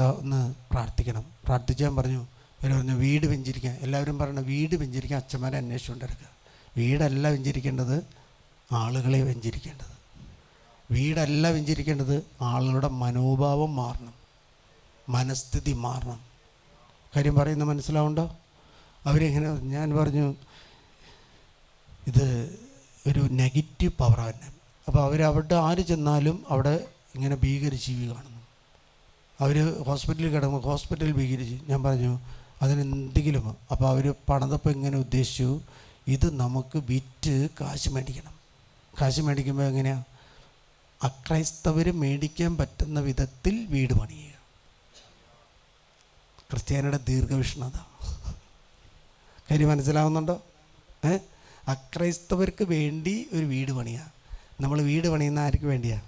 ഒന്ന് പ്രാർത്ഥിക്കണം. പ്രാർത്ഥിച്ചാൻ പറഞ്ഞു ഇവർ പറഞ്ഞു വീട് വെഞ്ചിരിക്കാൻ. എല്ലാവരും പറഞ്ഞു വീട് വെഞ്ചിരിക്കാൻ അച്ഛന്മാരെ അന്വേഷിച്ചുകൊണ്ടിരിക്കുക വീടല്ല വെഞ്ചിരിക്കേണ്ടത് ആളുകളെ വെഞ്ചിരിക്കേണ്ടത്. വീടല്ല വെഞ്ചിരിക്കേണ്ടത് ആളുകളുടെ മനോഭാവം മാറണം. മനസ്ഥിതി മാറണം. കാര്യം പറയുന്നത് മനസ്സിലാവുണ്ടോ? അവരിങ്ങനെ ഞാൻ പറഞ്ഞു ഇത് ഒരു നെഗറ്റീവ് പവറാണ് തന്നെ അപ്പോൾ അവരവിടെ ആര് ചെന്നാലും അവിടെ ഇങ്ങനെ ഭീകരജീവി കാണുന്നു. അവർ ഹോസ്പിറ്റലിൽ കിടന്നു ഹോസ്പിറ്റലിൽ ഭീകരിച്ചു ഞാൻ പറഞ്ഞു അതിനെന്തെങ്കിലും അപ്പോൾ അവർ പണിതപ്പോൾ ഇങ്ങനെ ഉദ്ദേശിച്ചു? ഇത് നമുക്ക് വിറ്റ് കാശ് മേടിക്കണം. കാശ് മേടിക്കുമ്പോൾ എങ്ങനെയാണ് അക്രൈസ്തവർ മേടിക്കാൻ പറ്റുന്ന വിധത്തിൽ വീട് പണിയുക. ക്രിസ്ത്യാനിയുടെ ദീർഘവിഷ്ണത കാര്യം മനസ്സിലാവുന്നുണ്ടോ? ഏ? അക്രൈസ്തവർക്ക് വേണ്ടി ഒരു വീട് പണിയുക നമ്മൾ വീട് പണിയുന്ന ആർക്ക് വേണ്ടിയാ?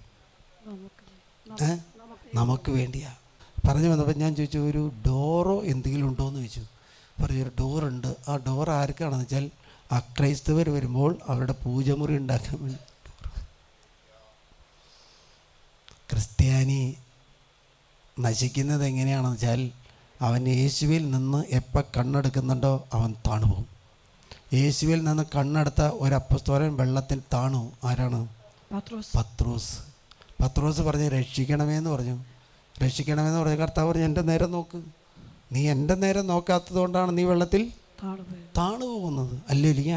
നമുക്ക് വേണ്ടിയാ. പറഞ്ഞു വന്നപ്പോൾ ഞാൻ ചോദിച്ചു ഒരു ഡോറോ എന്തെങ്കിലും ഉണ്ടോ എന്ന് ചോദിച്ചു. പറഞ്ഞു ഒരു ഡോറുണ്ട്. ആ ഡോർ ആർക്കാണെന്ന് വെച്ചാൽ അക്രൈസ്തവർ വരുമ്പോൾ അവരുടെ പൂജമുറി ഉണ്ടാക്കാൻ വേണ്ടി ക്രിസ്ത്യാനി നശിക്കുന്നത് എങ്ങനെയാണെന്ന് വെച്ചാൽ അവൻ യേശുവിൽ നിന്ന് എപ്പോൾ കണ്ണെടുക്കുന്നുണ്ടോ അവൻ താണുപോകും യേശുവിൽ നിന്ന് കണ്ണെടുത്ത ഒരു അപ്പസ്തോലൻ വെള്ളത്തിൽ താണു. ആരാണ്? പത്രോസ്. പത്രോസ്. പത്രോസ് പറഞ്ഞ് രക്ഷിക്കണമേ എന്ന് പറഞ്ഞു. രക്ഷിക്കണമെന്ന് പറഞ്ഞ കർത്താവ് പറഞ്ഞു എന്റെ നേരെ നോക്ക്. നീ എന്റെ നേരെ നോക്കാത്തത് കൊണ്ടാണ് നീ വെള്ളത്തിൽ താണു പോകുന്നത്. അല്ലേലിയ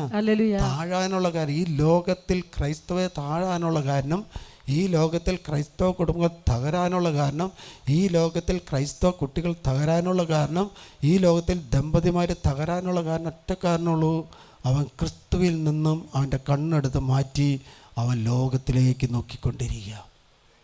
താഴാനുള്ള കാര്യം ഈ ലോകത്തിൽ ക്രൈസ്തവയെ താഴാനുള്ള കാരണം ഈ ലോകത്തിൽ ക്രൈസ്തവ കുടുംബങ്ങൾ തകരാനുള്ള കാരണം ഈ ലോകത്തിൽ ക്രൈസ്തവ കുട്ടികൾ തകരാനുള്ള കാരണം ഈ ലോകത്തിൽ ദമ്പതിമാർ തകരാനുള്ള കാരണം ഒറ്റ കാരണമുള്ളൂ. അവൻ ക്രിസ്തുവിൽ നിന്നും അവന്റെ കണ്ണെടുത്ത് മാറ്റി അവൻ ലോകത്തിലേക്ക് നോക്കിക്കൊണ്ടിരിക്കുക.